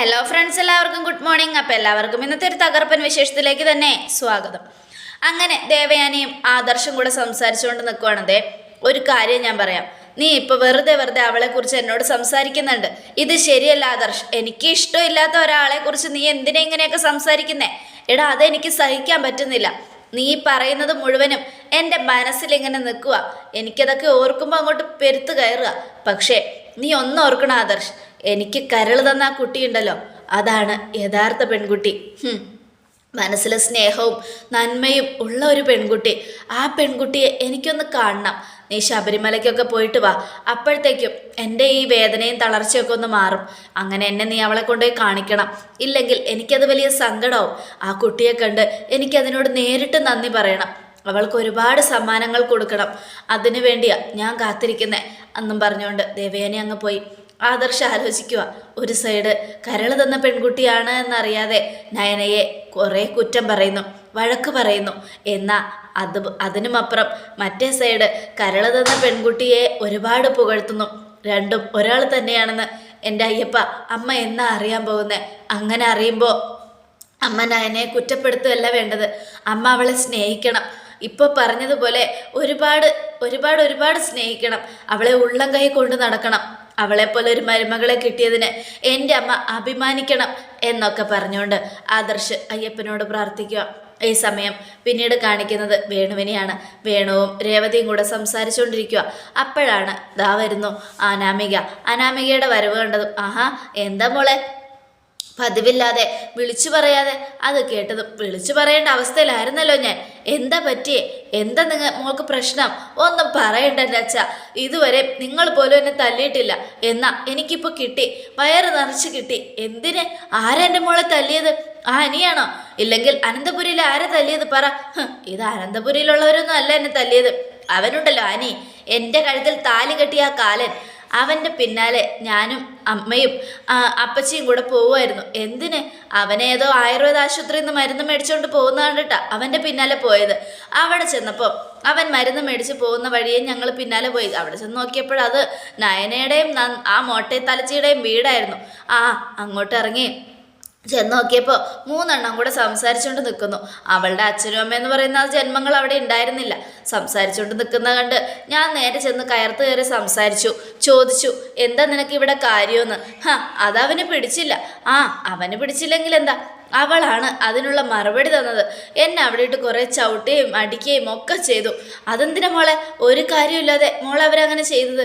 Hello friends എല്ലാവർക്കും good morning അപ്പം എല്ലാവർക്കും ഇന്നത്തെ ഒരു തകർപ്പൻ വിശേഷത്തിലേക്ക് തന്നെ സ്വാഗതം. അങ്ങനെ ദേവയാനിയും ആദർശം കൂടെ സംസാരിച്ചുകൊണ്ട് നിൽക്കുവാണതേ ഒരു കാര്യം ഞാൻ പറയാം. നീ ഇപ്പം വെറുതെ വെറുതെ അവളെക്കുറിച്ച് എന്നോട് സംസാരിക്കുന്നുണ്ട്. ഇത് ശരിയല്ല ആദർശ്. എനിക്ക് ഇഷ്ടമില്ലാത്ത ഒരാളെക്കുറിച്ച് നീ എന്തിനെ ഇങ്ങനെയൊക്കെ സംസാരിക്കുന്നേ? എടാ അതെനിക്ക് സഹിക്കാൻ പറ്റുന്നില്ല. നീ പറയുന്നത് മുഴുവനും എന്റെ മനസ്സിലിങ്ങനെ നിൽക്കുക എനിക്കതൊക്കെ ഓർക്കുമ്പോൾ അങ്ങോട്ട് പെരുത്ത് കയറുക. പക്ഷേ നീ ഒന്നോർക്കണം ആദർശ്. എനിക്ക് കരൾ തന്ന ആ കുട്ടിയുണ്ടല്ലോ അതാണ് യഥാർത്ഥ പെൺകുട്ടി. മനസ്സിലെ സ്നേഹവും നന്മയും ഉള്ള ഒരു പെൺകുട്ടി. ആ പെൺകുട്ടിയെ എനിക്കൊന്ന് കാണണം. നീ ശബരിമലയ്ക്കൊക്കെ പോയിട്ട് വാ. അപ്പോഴത്തേക്കും എന്റെ ഈ വേദനയും തളർച്ചയൊക്കെ ഒന്ന് മാറും. അങ്ങനെ എന്നെ നീ അവളെ കൊണ്ടുപോയി കാണിക്കണം. ഇല്ലെങ്കിൽ എനിക്കത് വലിയ സങ്കടവും. ആ കുട്ടിയെ കണ്ട് എനിക്കതിനോട് നേരിട്ട് നന്ദി പറയണം. അവൾക്ക് ഒരുപാട് സമ്മാനങ്ങൾ കൊടുക്കണം. അതിനു വേണ്ടിയാ ഞാൻ കാത്തിരിക്കുന്നേ. എന്നും പറഞ്ഞുകൊണ്ട് ദേവയാനി അങ്ങ് പോയി. ആദർശ് ആലോചിക്കുക. ഒരു സൈഡ് കരൾ തന്ന പെൺകുട്ടിയാണ് എന്നറിയാതെ നയനയെ കുറേ കുറ്റം പറയുന്നു വഴക്ക് പറയുന്നു. എന്നാൽ അത് അതിനുമപ്പുറം മറ്റേ സൈഡ് കരൾ തന്ന പെൺകുട്ടിയെ ഒരുപാട് പുകഴ്ത്തുന്നു. രണ്ടും ഒരാൾ തന്നെയാണെന്ന് എന്റെ അയ്യപ്പ അമ്മ എന്നാ അറിയാൻ പോകുന്നത് അങ്ങനെ അറിയുമ്പോൾ അമ്മ നയനെ കുറ്റപ്പെടുത്തുകയല്ല വേണ്ടത്. അമ്മ അവളെ സ്നേഹിക്കണം. ഇപ്പോൾ പറഞ്ഞതുപോലെ ഒരുപാട് ഒരുപാട് ഒരുപാട് സ്നേഹിക്കണം. അവളെ ഉള്ളം കൈ കൊണ്ട് നടക്കണം. അവളെ പോലെ ഒരു മരുമകളെ കിട്ടിയതിന് എന്റെ അമ്മ അഭിമാനിക്കണം എന്നൊക്കെ പറഞ്ഞുകൊണ്ട് ആദർശ് അയ്യപ്പനോട് പ്രാർത്ഥിക്കുക. ഈ സമയം പിന്നീട് കാണിക്കുന്നത് വേണുവിനെയാണ്. വേണുവും രേവതിയും കൂടെ സംസാരിച്ചുകൊണ്ടിരിക്കുക. അപ്പോഴാണ് ദാ വരുന്നു അനാമിക. അനാമികയുടെ വരവ് കണ്ടതും ആഹാ എന്താ മോളെ? പതിവില്ലാതെ വിളിച്ചു പറയാതെ. അത് കേട്ടതും വിളിച്ചു പറയേണ്ട അവസ്ഥയിലായിരുന്നല്ലോ ഞാൻ. എന്താ പറ്റിയേ? എന്താ നിങ്ങൾ മോൾക്ക് പ്രശ്നം? ഒന്നും പറയണ്ട അച്ഛ. ഇതുവരെ നിങ്ങൾ പോലും എന്നെ തല്ലിയിട്ടില്ല. എന്നാ എനിക്കിപ്പോൾ കിട്ടി. വയറ് നിറച്ച് കിട്ടി. എന്തിന്? ആരാ എന്റെ മോളെ തല്ലിയത്? ആ അനിയാണോ? ഇല്ലെങ്കിൽ അനന്തപുരിയിൽ ആരാ തല്ലിയത്? പറ. ഇത് അനന്തപുരിയിലുള്ളവരൊന്നും അല്ല എന്നെ തല്ലിയത്. അവനുണ്ടല്ലോ അനി. എന്റെ കഴുത്തിൽ താലി കെട്ടിയ ആ കാലൻ. അവന്റെ പിന്നാലെ ഞാനും അമ്മയും അപ്പച്ചിയും കൂടെ പോവുമായിരുന്നു. എന്തിന്? അവനേതോ ആയുർവേദ ആശുപത്രിയിൽ നിന്ന് മരുന്ന് മേടിച്ചുകൊണ്ട് പോകുന്ന കണ്ടിട്ടാ അവന്റെ പിന്നാലെ പോയത്. അവിടെ ചെന്നപ്പോൾ അവൻ മരുന്ന് മേടിച്ച് പോകുന്ന വഴിയെ ഞങ്ങൾ പിന്നാലെ പോയി. അവിടെ ചെന്ന് നോക്കിയപ്പോൾ അത് നയനയുടെയും ആ മോട്ടെ തലച്ചിയുടെയും വീടായിരുന്നു. ആ അങ്ങോട്ട് ഇറങ്ങി. ചെന്ന് നോക്കിയപ്പോൾ മൂന്നെണ്ണം കൂടെ സംസാരിച്ചുകൊണ്ട് നിൽക്കുന്നു അവളുടെ അച്ഛനും അമ്മ എന്ന് പറയുന്ന ആ ജന്മങ്ങൾ അവിടെ ഉണ്ടായിരുന്നില്ല. സംസാരിച്ചുകൊണ്ട് നിൽക്കുന്ന കണ്ട് ഞാൻ നേരെ ചെന്ന് കയർത്ത് കയറി സംസാരിച്ചു. ചോദിച്ചു എന്താ നിനക്ക് ഇവിടെ കാര്യമെന്ന്? ഹാ അതവന് പിടിച്ചില്ല. ആ അവന് പിടിച്ചില്ലെങ്കിൽ എന്താ? അവളാണ് അതിനുള്ള മറുപടി തന്നത്. എന്നെ അവിടെ ഇട്ട് കുറേ ചവിട്ടുകയും അടിക്കുകയും ഒക്കെ ചെയ്തു. അതെന്തിനാ മോളെ? ഒരു കാര്യമില്ലാതെ മോളെ അവരങ്ങനെ ചെയ്തത്?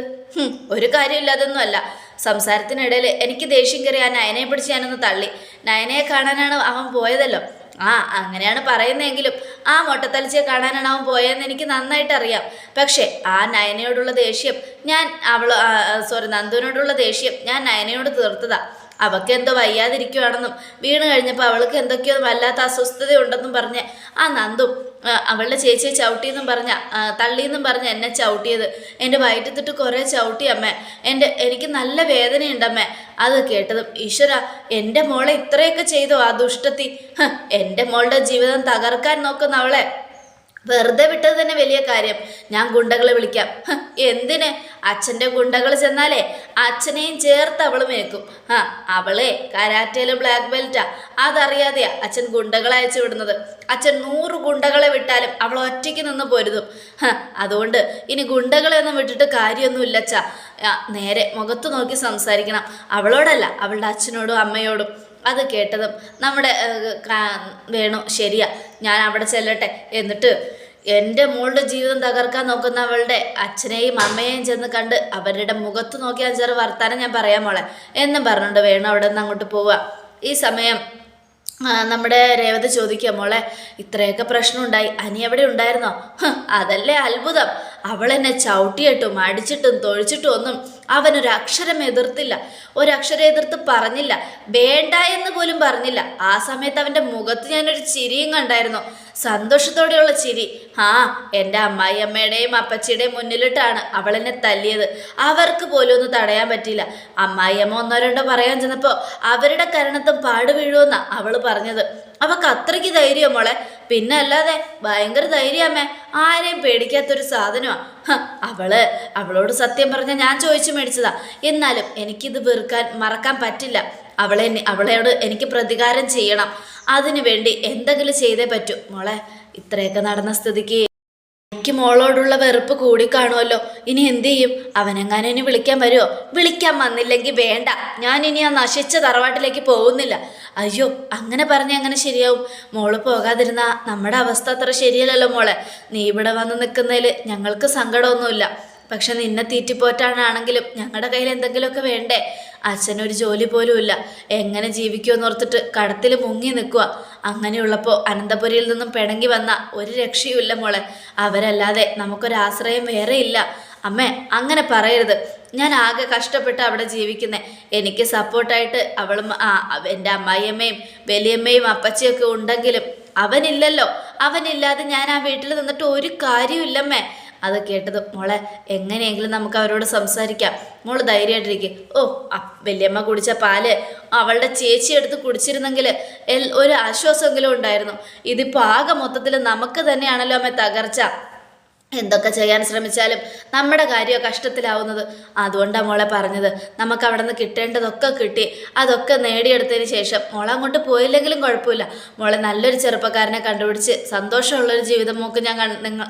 ഒരു കാര്യമില്ലാതൊന്നും അല്ല സംസാരത്തിനിടയിൽ എനിക്ക് ദേഷ്യം കയറി ആ നയനയെ പിടിച്ച് ഞാനൊന്ന് തള്ളി. നയനയെ കാണാനാണ് അവൻ പോയതല്ലോ. ആ അങ്ങനെയാണ് പറയുന്നതെങ്കിലും ആ മൊട്ടത്തലിച്ചയെ കാണാനാണ് അവൻ പോയതെന്ന് എനിക്ക് നന്നായിട്ട് അറിയാം പക്ഷേ ആ നയനയോടുള്ള ദേഷ്യം ഞാൻ അവൾ സോറി നന്ദുവിനോടുള്ള ദേഷ്യം ഞാൻ നയനയോട് തീർത്തതാ. അവൾക്ക് എന്തോ വയ്യാതിരിക്കുവാണെന്നും വീണ് കഴിഞ്ഞപ്പോൾ അവൾക്ക് എന്തൊക്കെയോ വല്ലാത്ത അസ്വസ്ഥതയുണ്ടെന്നും പറഞ്ഞ് ആ നന്ദും അവളുടെ ചേച്ചിയെ ചവിട്ടിയെന്നും പറഞ്ഞ തള്ളി തള്ളിയെന്നും പറഞ്ഞ് എന്നെ ചവിട്ടിയത്. എന്റെ വയറ്റത്തിട്ട് കുറേ ചവിട്ടി അമ്മേ. എന്റെ എനിക്ക് നല്ല വേദനയുണ്ടമ്മേ അത് കേട്ടതും ഈശ്വര എന്റെ മോളെ ഇത്രയൊക്കെ ചെയ്തോ ആ ദുഷ്ടത്തി. എന്റെ മോളുടെ ജീവിതം തകർക്കാൻ നോക്കുന്ന അവളെ. വെറുതെ വിട്ടത് തന്നെ വലിയ കാര്യം. ഞാൻ ഗുണ്ടകളെ വിളിക്കാം. എന്തിന്? അച്ഛന്റെ ഗുണ്ടകൾ ചെന്നാലേ അച്ഛനെയും ചേർത്ത് അവളും മേക്കും ആ അവളെ കരാറ്റയിൽ ബ്ലാക്ക് ബെൽറ്റാ അതറിയാതെയാ അച്ഛൻ ഗുണ്ടകളെ അയച്ചു വിടുന്നത്. അച്ഛൻ നൂറ് ഗുണ്ടകളെ വിട്ടാലും അവൾ ഒറ്റയ്ക്ക് നിന്ന് പൊരുതും. അതുകൊണ്ട് ഇനി ഗുണ്ടകളെ ഒന്നും വിട്ടിട്ട് കാര്യമൊന്നുമില്ല അച്ഛാ. നേരെ മുഖത്ത് നോക്കി സംസാരിക്കണം. അവളോടല്ല അവളുടെ അച്ഛനോടും അമ്മയോടും. അത് കേട്ടതും നമ്മുടെ വേണു ശരിയാ ഞാൻ അവിടെ ചെല്ലട്ടെ. എന്നിട്ട് എന്റെ മോളുടെ ജീവിതം തകർക്കാൻ നോക്കുന്ന അവളുടെ അച്ഛനെയും അമ്മയെയും ചെന്ന് കണ്ട് അവരുടെ മുഖത്ത് നോക്കിയാൽ അഞ്ചാറ് വർത്താനം ഞാൻ പറയാൻ മോളെ. എന്നും പറഞ്ഞുകൊണ്ട് വേണു അവിടെ നിന്ന് അങ്ങോട്ട് പോവുക ഈ സമയം നമ്മുടെ രേവതി ചോദിക്കുക മോളെ ഇത്രയൊക്കെ പ്രശ്നമുണ്ടായി അനി എവിടെ ഉണ്ടായിരുന്നോ അതല്ലേ അത്ഭുതം. അവൾ എന്നെ ചവിട്ടിയിട്ടും അടിച്ചിട്ടും തൊഴിച്ചിട്ടും ഒന്നും അവനൊരു അക്ഷരം എതിർത്തില്ല. ഒരക്ഷരം എതിർത്ത് പറഞ്ഞില്ല. വേണ്ട എന്ന് പോലും പറഞ്ഞില്ല. ആ സമയത്ത് അവന്റെ മുഖത്ത് ഞാനൊരു ചിരിയും കണ്ടായിരുന്നു. സന്തോഷത്തോടെയുള്ള ചിരി. ആ എന്റെ അമ്മായിയമ്മയുടെയും അപ്പച്ചിയുടെയും മുന്നിലിട്ടാണ് അവളെന്നെ തല്ലിയത്. അവർക്ക് പോലും ഒന്ന് തടയാൻ പറ്റിയില്ല. അമ്മായിയമ്മ ഒന്നോ രണ്ടോ പറയാൻ ചെന്നപ്പോൾ അവരുടെ കരണത്തും പാട് വീഴുമെന്നാ അവൾ പറഞ്ഞത്. അവൾക്ക് അത്രയ്ക്ക് ധൈര്യം മോളെ? പിന്നെ അല്ലാതെ ഭയങ്കര ധൈര്യമേ ആരെയും പേടിക്കാത്തൊരു സാധനമാ. അവൾ അവളോട് സത്യം പറഞ്ഞ ഞാൻ ചോദിച്ചു മേടിച്ചതാ. എന്നാലും എനിക്കിത് വെറുക്കാൻ മറക്കാൻ പറ്റില്ല. അവളെ അവളോട് എനിക്ക് പ്രതികാരം ചെയ്യണം. അതിനു വേണ്ടി എന്തെങ്കിലും ചെയ്തേ പറ്റൂ. മോളെ ഇത്രയൊക്കെ നടന്ന സ്ഥിതിക്ക് എനിക്ക് മോളോടുള്ള വെറുപ്പ് കൂടിക്കാണുമല്ലോ ഇനി എന്തു ചെയ്യും? അവനെങ്ങാനും ഇനി വിളിക്കാൻ വരുമോ വിളിക്കാൻ വന്നില്ലെങ്കിൽ വേണ്ട. ഞാൻ ഇനി ആ നശിച്ച തറവാട്ടിലേക്ക് പോകുന്നില്ല. അയ്യോ അങ്ങനെ പറഞ്ഞാൽ അങ്ങനെ ശരിയാവും? മോൾ പോകാതിരുന്ന നമ്മുടെ അവസ്ഥ അത്ര ശരിയല്ലല്ലോ മോളെ. നീ ഇവിടെ വന്ന് നിൽക്കുന്നതിൽ ഞങ്ങൾക്ക് സങ്കടമൊന്നുമില്ല. പക്ഷെ നിന്നെ തീറ്റിപ്പോറ്റാനാണെങ്കിലും ഞങ്ങളുടെ കയ്യിൽ എന്തെങ്കിലുമൊക്കെ വേണ്ടേ? അച്ഛനൊരു ജോലി പോലുമില്ല എങ്ങനെ ജീവിക്കുമെന്ന് ഓർത്തിട്ട് കടത്തിൽ മുങ്ങി നിൽക്കുക. അങ്ങനെയുള്ളപ്പോൾ അനന്തപുരിയിൽ നിന്നും പിണങ്ങി വന്ന ഒരു രക്ഷയുമില്ല മോളെ. അവരല്ലാതെ നമുക്കൊരാശ്രയം വേറെ ഇല്ല. അമ്മേ അങ്ങനെ പറയരുത്. ഞാൻ ആകെ കഷ്ടപ്പെട്ട് അവിടെ ജീവിക്കുന്നത് എനിക്ക് സപ്പോർട്ടായിട്ട് അവളും ആ എന്റെ അമ്മായിയമ്മയും വലിയമ്മയും അപ്പച്ചിയൊക്കെ ഉണ്ടെങ്കിലും അവനില്ലല്ലോ. അവനില്ലാതെ ഞാൻ ആ വീട്ടിൽ നിന്നിട്ട് ഒരു കാര്യമില്ലമ്മേ അത് കേട്ടത് മോളെ എങ്ങനെയെങ്കിലും നമുക്ക് അവരോട് സംസാരിക്കാം. മോൾ ധൈര്യമായിട്ടിരിക്കും. ഓ വല്യമ്മ കുടിച്ച പാൽ അവളുടെ ചേച്ചി എടുത്ത് കുടിച്ചിരുന്നെങ്കിൽ ഒരു ആശ്വാസമെങ്കിലും ഉണ്ടായിരുന്നു. ഇതിപ്പോൾ ആകെ മൊത്തത്തിൽ നമുക്ക് തന്നെയാണല്ലോ അമ്മ തകർച്ച. എന്തൊക്കെ ചെയ്യാൻ ശ്രമിച്ചാലും നമ്മുടെ കാര്യം കഷ്ടത്തിലാവുന്നത്. അതുകൊണ്ടാണ് മോളെ പറഞ്ഞത്. നമുക്ക് അവിടെ നിന്ന് കിട്ടേണ്ടതൊക്കെ കിട്ടി. അതൊക്കെ നേടിയെടുത്തതിന് ശേഷം മോളെ അങ്ങോട്ട് പോയില്ലെങ്കിലും കുഴപ്പമില്ല. മോളെ നല്ലൊരു ചെറുപ്പക്കാരനെ കണ്ടുപിടിച്ച് സന്തോഷമുള്ളൊരു ജീവിതം മോക്ക് ഞാൻ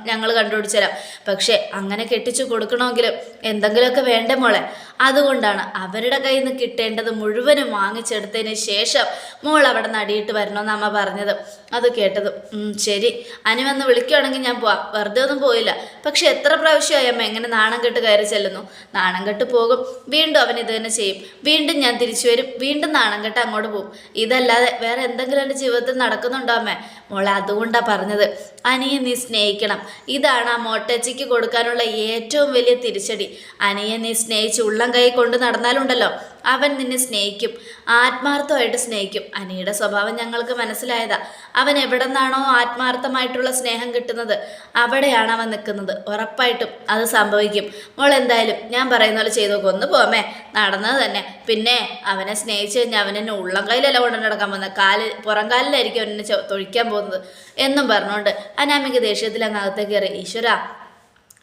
ഞങ്ങൾ കണ്ടുപിടിച്ചു തരാം പക്ഷേ അങ്ങനെ കെട്ടിച്ചു കൊടുക്കണമെങ്കിലും എന്തെങ്കിലുമൊക്കെ വേണ്ടേ മോളെ? അതുകൊണ്ടാണ് അവരുടെ കയ്യിൽ നിന്ന് കിട്ടേണ്ടത് മുഴുവനും വാങ്ങിച്ചെടുത്തതിന് ശേഷം മോൾ അവിടെ നിന്ന് അടിയിട്ട് വരണമെന്ന് അമ്മ പറഞ്ഞത്. അത് കേട്ടത് ശരി. അനി വന്ന് വിളിക്കുകയാണെങ്കിൽ ഞാൻ പോവാം. വെറുതെ ഒന്നും പോയില്ല. പക്ഷെ എത്ര പ്രാവശ്യമായി അമ്മ എങ്ങനെ നാണം കെട്ട് കയറി ചെല്ലുന്നു. നാണം കെട്ട് പോകും. വീണ്ടും അവൻ ഇത് തന്നെ ചെയ്യും. വീണ്ടും ഞാൻ തിരിച്ചു വരും. വീണ്ടും നാണം കെട്ട് അങ്ങോട്ട് പോകും. ഇതല്ലാതെ വേറെ എന്തെങ്കിലും എന്റെ ജീവിതത്തിൽ നടക്കുന്നുണ്ടോ അമ്മേ? മോളെ അതുകൊണ്ടാണ് പറഞ്ഞത്. അനിയെ നീ സ്നേഹിക്കണം. ഇതാണ് ആ മോട്ടച്ചിക്ക് കൊടുക്കാനുള്ള ഏറ്റവും വലിയ തിരിച്ചടി. അനിയെ നീ സ്നേഹിച്ച് ഉള്ളം കൈ കൊണ്ട് നടന്നാലുണ്ടല്ലോ. അവൻ നിന്നെ സ്നേഹിക്കും. ആത്മാർത്ഥമായിട്ട് സ്നേഹിക്കും. അനിയുടെ സ്വഭാവം ഞങ്ങൾക്ക് മനസ്സിലായതാ. അവൻ എവിടെ നിന്നാണോ ആത്മാർത്ഥമായിട്ടുള്ള സ്നേഹം കിട്ടുന്നത് അവിടെയാണ് അവൻ നിൽക്കുന്നത്. ഉറപ്പായിട്ടും അത് സംഭവിക്കും. മോൾ എന്തായാലും ഞാൻ പറയുന്ന പോലെ ചെയ്തു നോക്കും ഒന്ന് പോമേ. നടന്നത് തന്നെ. പിന്നെ അവനെ സ്നേഹിച്ച് കഴിഞ്ഞാൽ അവൻ എന്നെ ഉള്ളം കയ്യിലല്ല കൊണ്ട് നടക്കാൻ പോകുന്നത്. കാൽ പുറം കാലിലായിരിക്കും അവനെ ചൊ- തൊഴിക്കാൻ പോകുന്നത് എന്നും പറഞ്ഞുകൊണ്ട് അനാമിക ദേഷ്യത്തിൽ അങ്ങ് അകത്തേക്ക് കയറി. ഈശ്വര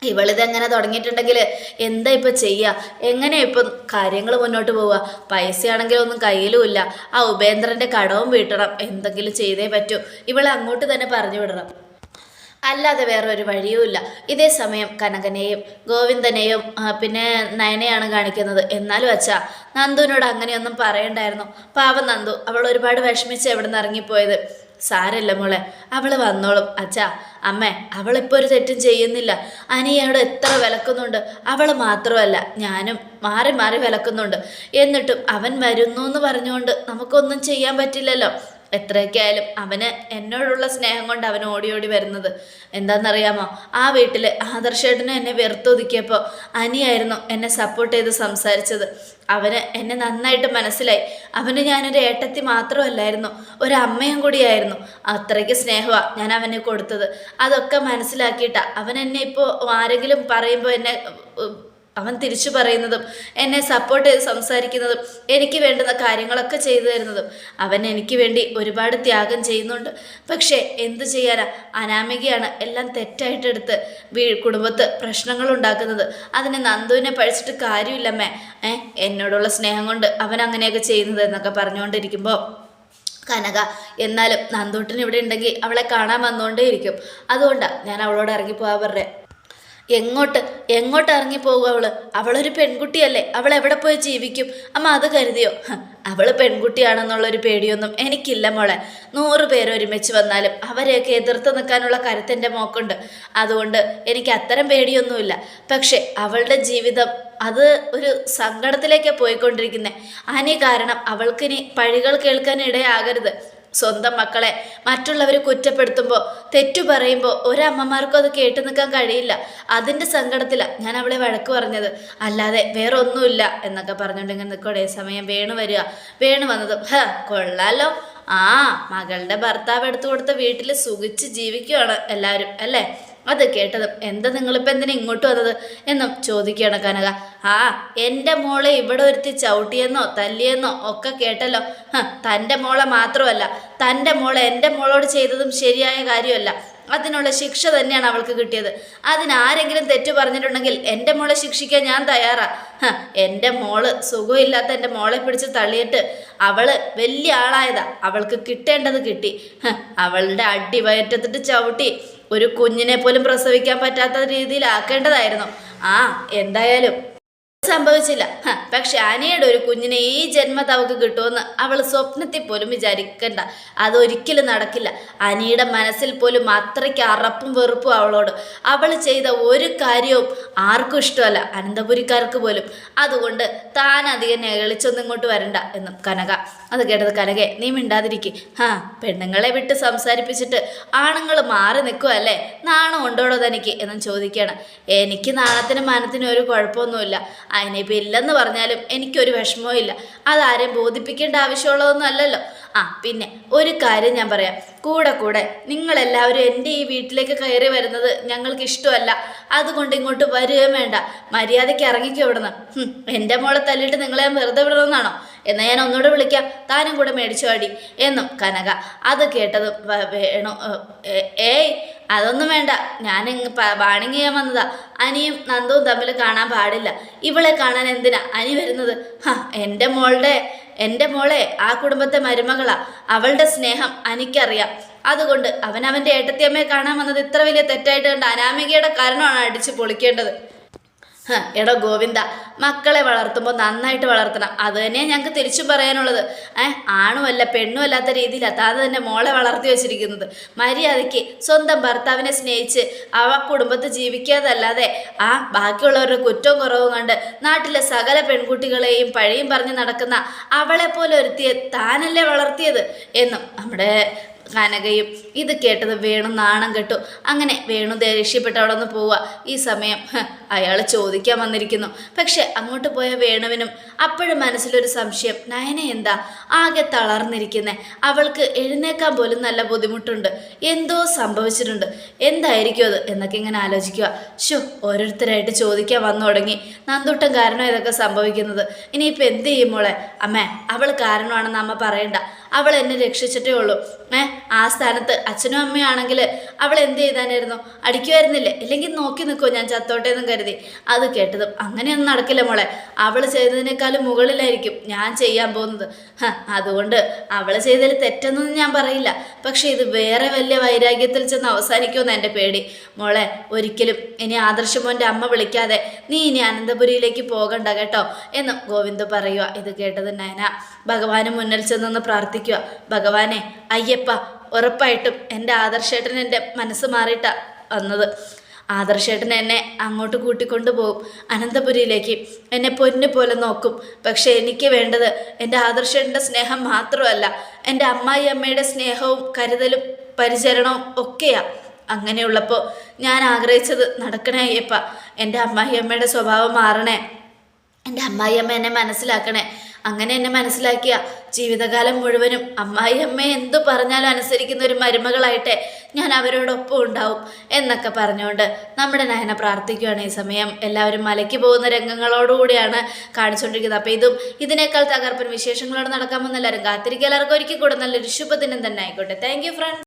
ഇവളിതെങ്ങനെ തുടങ്ങിയിട്ടുണ്ടെങ്കിൽ എന്താ ഇപ്പം ചെയ്യുക എങ്ങനെ ഇപ്പം കാര്യങ്ങൾ മുന്നോട്ട് പോവുക പൈസയാണെങ്കിൽ ഒന്നും കയ്യിലുമില്ല ആ ഉപേന്ദ്രന്റെ കടവും വീട്ടണം. എന്തെങ്കിലും ചെയ്തേ പറ്റൂ. ഇവളെ അങ്ങോട്ട് തന്നെ പറഞ്ഞു വിടണം. അല്ലാതെ വേറെ ഒരു വഴിയുമില്ല ഇതേ സമയം കനകനെയും ഗോവിന്ദനെയും പിന്നെ നയനെയാണ് കാണിക്കുന്നത്. എന്നാലും അച്ഛാ നന്ദുവിനോട് അങ്ങനെയൊന്നും പറയണ്ടായിരുന്നു. പാവം നന്ദു. അവൾ ഒരുപാട് വിഷമിച്ച് എവിടെ നിന്ന് ഇറങ്ങിപ്പോയത്? സാരല്ല മോളെ. അവൾ വന്നോളും. അച്ഛാ അമ്മേ അവളിപ്പോൾ ഒരു തെറ്റും ചെയ്യുന്നില്ല. അനിയോട് എത്ര വിലക്കുന്നുണ്ട്. അവൾ മാത്രമല്ല ഞാനും മാറി മാറി വിലക്കുന്നുണ്ട്. എന്നിട്ടും അവൻ വരുന്നു എന്ന് പറഞ്ഞുകൊണ്ട് നമുക്കൊന്നും ചെയ്യാൻ പറ്റില്ലല്ലോ. എത്രയൊക്കെ ആയാലും അവന് എന്നോടുള്ള സ്നേഹം കൊണ്ട് അവൻ ഓടി ഓടി വരുന്നത്. എന്താണെന്നറിയാമോ? ആ വീട്ടിൽ ആദർശേട്ടനും എന്നെ വെറുത്തൊതുക്കിയപ്പോൾ അനിയായിരുന്നു എന്നെ സപ്പോർട്ട് ചെയ്ത് സംസാരിച്ചത്. അവന് എന്നെ നന്നായിട്ട് മനസ്സിലായി. അവന് ഞാനൊരു ഏട്ടത്തി മാത്രമല്ലായിരുന്നു ഒരു അമ്മയും കൂടിയായിരുന്നു. അത്രയ്ക്ക് സ്നേഹമാണ് ഞാൻ അവനെ കൊടുത്തത്. അതൊക്കെ മനസ്സിലാക്കിയിട്ടാണ് അവൻ എന്നെ ഇപ്പോൾ ആരെങ്കിലും പറയുമ്പോൾ എന്നെ അവൻ തിരിച്ചു പറയുന്നതും എന്നെ സപ്പോർട്ട് ചെയ്ത് സംസാരിക്കുന്നതും എനിക്ക് വേണ്ടുന്ന കാര്യങ്ങളൊക്കെ ചെയ്തു തരുന്നതും അവൻ എനിക്ക് വേണ്ടി ഒരുപാട് ത്യാഗം ചെയ്യുന്നുണ്ട്. പക്ഷേ എന്തു ചെയ്യാനാ? അനാമികയാണ് എല്ലാം തെറ്റായിട്ടെടുത്ത് വീ കുടുംബത്ത് പ്രശ്നങ്ങൾ ഉണ്ടാക്കുന്നത്. അതിന് നന്ദുവിനെ പഴിച്ചിട്ട് കാര്യമില്ലമ്മേ. ഏ എന്നോടുള്ള സ്നേഹം കൊണ്ട് അവൻ അങ്ങനെയൊക്കെ ചെയ്യുന്നത് എന്നൊക്കെ പറഞ്ഞുകൊണ്ടിരിക്കുമ്പോൾ കനക എന്നാലും നന്ദൂട്ടൻ ഇവിടെ ഉണ്ടെങ്കിൽ അവളെ കാണാൻ വന്നുകൊണ്ടേയിരിക്കും. അതുകൊണ്ടാണ് ഞാൻ അവളോട് ഇറങ്ങിപ്പോകാൻ പറഞ്ഞത് പറഞ്ഞേ. എങ്ങോട്ട് എങ്ങോട്ട് ഇറങ്ങി പോകും അവൾ? അവളൊരു പെൺകുട്ടിയല്ലേ അവൾ എവിടെ പോയി ജീവിക്കും? അമ്മ അത് കരുതിയോ? അവൾ പെൺകുട്ടിയാണെന്നുള്ളൊരു പേടിയൊന്നും എനിക്കില്ല മോളെ. നൂറ് പേരൊരുമിച്ച് വന്നാലും അവരെയൊക്കെ എതിർത്ത് നിൽക്കാനുള്ള കരുത്തിന്റെ മോക്കുണ്ട്. അതുകൊണ്ട് എനിക്ക് അത്തരം പേടിയൊന്നുമില്ല. പക്ഷെ അവളുടെ ജീവിതം അത് ഒരു സങ്കടത്തിലേക്കാണ് പോയിക്കൊണ്ടിരിക്കുന്നത് അനി കാരണം അവൾക്കിനി പഴികൾ കേൾക്കാൻ ഇടയാകരുത് സ്വന്തം മക്കളെ മറ്റുള്ളവർ കുറ്റപ്പെടുത്തുമ്പോൾ തെറ്റു പറയുമ്പോൾ ഒരമ്മമാർക്കും അത് കേട്ടു നിൽക്കാൻ കഴിയില്ല. അതിന്റെ സങ്കടത്തിലാണ് ഞാൻ അവളെ വഴക്ക് പറഞ്ഞത്. അല്ലാതെ വേറെ ഒന്നുമില്ല എന്നൊക്കെ പറഞ്ഞുകൊണ്ടിങ്ങനെ നിൽക്കോടെ സമയം വേണു വരിക. വേണു വന്നതും ഹ കൊള്ളാലോ. ആ മകളുടെ ഭർത്താവ് എടുത്തു കൊടുത്ത വീട്ടിൽ സുഖിച്ച് ജീവിക്കുകയാണ് എല്ലാവരും അല്ലേ? അത് കേട്ടതും എന്താ നിങ്ങളിപ്പോൾ എന്തിനാ ഇങ്ങോട്ട് വന്നത് എന്നും ചോദിക്കുകയാണ് കനക. ആ എന്റെ മോളെ ഇവിടെ ഒരുത്തി ചവിട്ടിയെന്നോ തല്ലിയെന്നോ ഒക്കെ കേട്ടല്ലോ. തന്റെ മോളെ മാത്രമല്ല തന്റെ മോളെ എന്റെ മോളോട് ചെയ്തതും ശരിയായ കാര്യമല്ല. അതിനുള്ള ശിക്ഷ തന്നെയാണ് അവൾക്ക് കിട്ടിയത്. അതിനാരെങ്കിലും തെറ്റു പറഞ്ഞിട്ടുണ്ടെങ്കിൽ എന്റെ മോളെ ശിക്ഷിക്കാൻ ഞാൻ തയ്യാറാ. എന്റെ മോൾ സുഖമില്ലാത്ത എന്റെ മോളെ പിടിച്ച് തള്ളിയിട്ട് അവൾ വലിയ ആളായതാ. അവൾക്ക് കിട്ടേണ്ടത് കിട്ടി. അവളുടെ അടി വയറ്റത്തിട്ട് ചവിട്ടി ഒരു കുഞ്ഞിനെ പോലും പ്രസവിക്കാൻ പറ്റാത്ത രീതിയിലാക്കേണ്ടതായിരുന്നു. ആ എന്തായാലും സംഭവിച്ചില്ല. പക്ഷെ അനിയുടെ ഒരു കുഞ്ഞിനെ ഈ ജന്മത്ത് അവൾക്ക് കിട്ടുമെന്ന് അവൾ സ്വപ്നത്തിൽ പോലും വിചാരിക്കണ്ട. അതൊരിക്കലും നടക്കില്ല. അനിയുടെ മനസ്സിൽ പോലും അത്രയ്ക്ക് അറപ്പും വെറുപ്പും അവളോട്. അവൾ ചെയ്ത ഒരു കാര്യവും ആർക്കും ഇഷ്ടമല്ല. അനന്തപുരിക്കാർക്ക് പോലും. അതുകൊണ്ട് താൻ അധികം നെകളിച്ചൊന്നും ഇങ്ങോട്ട് വരണ്ട എന്നും കനക. അത് കേട്ടത് കനകെ നീ മിണ്ടാതിരിക്കും. ഹാ പെണ്ണുങ്ങളെ വിട്ട് സംസാരിപ്പിച്ചിട്ട് ആണുങ്ങൾ മാറി നിൽക്കുമല്ലേ നാണം ഉണ്ടോടോ തനിക്ക് എന്നും ചോദിക്കുകയാണ്. എനിക്ക് നാണത്തിനും മാനത്തിനും ഒരു കുഴപ്പമൊന്നുമില്ല. അതിനിപ്പോൾ ഇല്ലെന്ന് പറഞ്ഞാലും എനിക്കൊരു വിഷമവും ഇല്ല. അതാരെയും ബോധിപ്പിക്കേണ്ട ആവശ്യമുള്ളതൊന്നും അല്ലല്ലോ. ആ പിന്നെ ഒരു കാര്യം ഞാൻ പറയാം. കൂടെ കൂടെ നിങ്ങളെല്ലാവരും എന്റെ ഈ വീട്ടിലേക്ക് കയറി വരുന്നത് ഞങ്ങൾക്ക് ഇഷ്ടമല്ല. അതുകൊണ്ട് ഇങ്ങോട്ട് വരികയും വേണ്ട. മര്യാദയ്ക്ക് ഇറങ്ങിക്കോ ഇവിടുന്ന്. എന്റെ മോളെ തല്ലിയിട്ട് നിങ്ങളെ ഞാൻ വെറുതെ വിടണമെന്നാണോ? എന്നാൽ ഞാൻ ഒന്നുകൂടെ വിളിക്കാം. താനും കൂടെ മേടിച്ചു പാടി എന്നും കനക അത് കേട്ടത് വേണു ഏയ് അതൊന്നും വേണ്ട. ഞാൻ വാണിംഗ് ചെയ്യാൻ വന്നതാ. അനിയും നന്ദവും തമ്മിൽ കാണാൻ പാടില്ല. ഇവളെ കാണാൻ എന്തിനാ? അനി വരുന്നത്. ഹാ എന്റെ മോളുടെ എന്റെ മോളെ ആ കുടുംബത്തെ മരുമകളാ. അവളുടെ സ്നേഹം അനിക്കറിയാം. അതുകൊണ്ട് അവൻ അവന്റെ ഏട്ടത്തിയമ്മയെ കാണാൻ വന്നത് ഇത്ര വലിയ തെറ്റായിട്ട് കണ്ട് അനാമികയുടെ കാരണമാണ് അടിച്ച് പൊളിക്കേണ്ടത്. എടോ ഗോവിന്ദ മക്കളെ വളർത്തുമ്പോൾ നന്നായിട്ട് വളർത്തണം. അത് തന്നെയാണ് ഞങ്ങൾക്ക് തിരിച്ചു പറയാനുള്ളത്. ഏ ആണുമല്ല പെണ്ണുമല്ലാത്ത രീതിയിലാണ് താൻ തന്നെ മോളെ വളർത്തി വെച്ചിരിക്കുന്നത്. മര്യാദയ്ക്ക് സ്വന്തം ഭർത്താവിനെ സ്നേഹിച്ച് അവ കുടുംബത്ത് ജീവിക്കാതല്ലാതെ ആ ബാക്കിയുള്ളവരുടെ കുറ്റവും കുറവും കണ്ട് നാട്ടിലെ സകല പെൺകുട്ടികളെയും പഴയും പറഞ്ഞ് നടക്കുന്ന അവളെ പോലെ ഒരുത്തിയെ താനല്ലേ വളർത്തിയത് എന്നും നമ്മുടെ കനകയും ഇത് കേട്ടത് വേണു നാണം കെട്ടു. അങ്ങനെ വേണു ദേഷ്യപ്പെട്ട് അവിടെ നിന്ന് പോവുക. ഈ സമയം അയാൾ ചോദിക്കാൻ വന്നിരിക്കുന്നു. പക്ഷെ അങ്ങോട്ട് പോയ വേണുവിനും അപ്പോഴും മനസ്സിലൊരു സംശയം. നയന എന്താ? ആകെ തളർന്നിരിക്കുന്നേ. അവൾക്ക് എഴുന്നേക്കാൻ പോലും നല്ല ബുദ്ധിമുട്ടുണ്ട്. എന്തോ സംഭവിച്ചിട്ടുണ്ട്. എന്തായിരിക്കും അത് എന്നൊക്കെ ഇങ്ങനെ ആലോചിക്കുക. ഷോ ഓരോരുത്തരായിട്ട് ചോദിക്കാൻ വന്നു തുടങ്ങി. നന്ദൂട്ടം കാരണം ഇതൊക്കെ സംഭവിക്കുന്നത്. ഇനിയിപ്പോൾ എന്ത് ചെയ്യുമ്പോളെ അമ്മേ അവൾ കാരണമാണെന്ന് അമ്മ പറയണ്ട. അവൾ എന്നെ രക്ഷിച്ചിട്ടേ ഉള്ളൂ. ഏ ആ സ്ഥാനത്ത് അച്ഛനും അമ്മയും ആണെങ്കിൽ അവൾ എന്ത് ചെയ്താനായിരുന്നു? അടിക്കുമായിരുന്നില്ലേ? ഇല്ലെങ്കിൽ നോക്കി നിൽക്കുമോ ഞാൻ ചത്തോട്ടെ എന്നും കരുതി. അത് കേട്ടതും അങ്ങനെയൊന്നും നടക്കില്ല മോളെ. അവൾ ചെയ്തതിനേക്കാളും മുകളിലായിരിക്കും ഞാൻ ചെയ്യാൻ പോകുന്നത്. അതുകൊണ്ട് അവൾ ചെയ്തതിൽ തെറ്റെന്നൊന്നും ഞാൻ പറയില്ല. പക്ഷെ ഇത് വേറെ വലിയ വൈരാഗ്യത്തിൽ ചെന്ന് അവസാനിക്കുമെന്ന് എന്റെ പേടി. മോളെ ഒരിക്കലും ഇനി ആദർശമോന്റെ അമ്മ വിളിക്കാതെ നീ ഇനി അനന്തപുരിയിലേക്ക് പോകണ്ട കേട്ടോ? എന്ന് ഗോവിന്ദ് പറയുക ഇത് കേട്ടത് നയന. ഭഗവാന് മുന്നിൽ ചെന്നൊന്ന് പ്രാർത്ഥിക്കുക ഭഗവാനെ അയ്യപ്പ ഉറപ്പായിട്ടും എന്റെ ആദർശേട്ടൻ എന്റെ മനസ്സ് മാറിയിട്ടാണ് വന്നത്. ആദർശേട്ടൻ എന്നെ അങ്ങോട്ട് കൂട്ടിക്കൊണ്ടു പോകും അനന്തപുരിയിലേക്ക് എന്നെ പൊന്നു പോലെ നോക്കും. പക്ഷേ എനിക്ക് വേണ്ടത് എന്റെ ആദർശേട്ടന്റെ സ്നേഹം മാത്രമല്ല എന്റെ അമ്മായി അമ്മയുടെ സ്നേഹവും കരുതലും പരിചരണവും ഒക്കെയാ. അങ്ങനെയുള്ളപ്പോൾ ഞാൻ ആഗ്രഹിച്ചത് നടക്കണേ അയ്യപ്പ. എന്റെ അമ്മായി അമ്മയുടെ സ്വഭാവം മാറണേ. എന്റെ അമ്മായി അമ്മ എന്നെ മനസ്സിലാക്കണേ. അങ്ങനെ എന്നെ മനസ്സിലാക്കിയ ജീവിതകാലം മുഴുവനും അമ്മായി അമ്മയെ എന്തു പറഞ്ഞാലും അനുസരിക്കുന്ന ഒരു മരുമകളായിട്ടെ ഞാൻ അവരോടൊപ്പം ഉണ്ടാവും എന്നൊക്കെ പറഞ്ഞുകൊണ്ട് നമ്മുടെ നയന പ്രാർത്ഥിക്കുകയാണ് ഈ സമയം. എല്ലാവരും മലയ്ക്ക് പോകുന്ന രംഗങ്ങളോടുകൂടിയാണ് കാണിച്ചുകൊണ്ടിരിക്കുന്നത്. അപ്പോൾ ഇതും ഇതിനേക്കാൾ തകർപ്പൻ വിശേഷങ്ങളോട് നടക്കാമെന്ന് എല്ലാവരും കാത്തിരിക്കുക. എല്ലാവർക്കും ഒരിക്കൽ കൂടെ നല്ലൊരു ശുഭദിനം തന്നെ ആയിക്കോട്ടെ. Thank you friends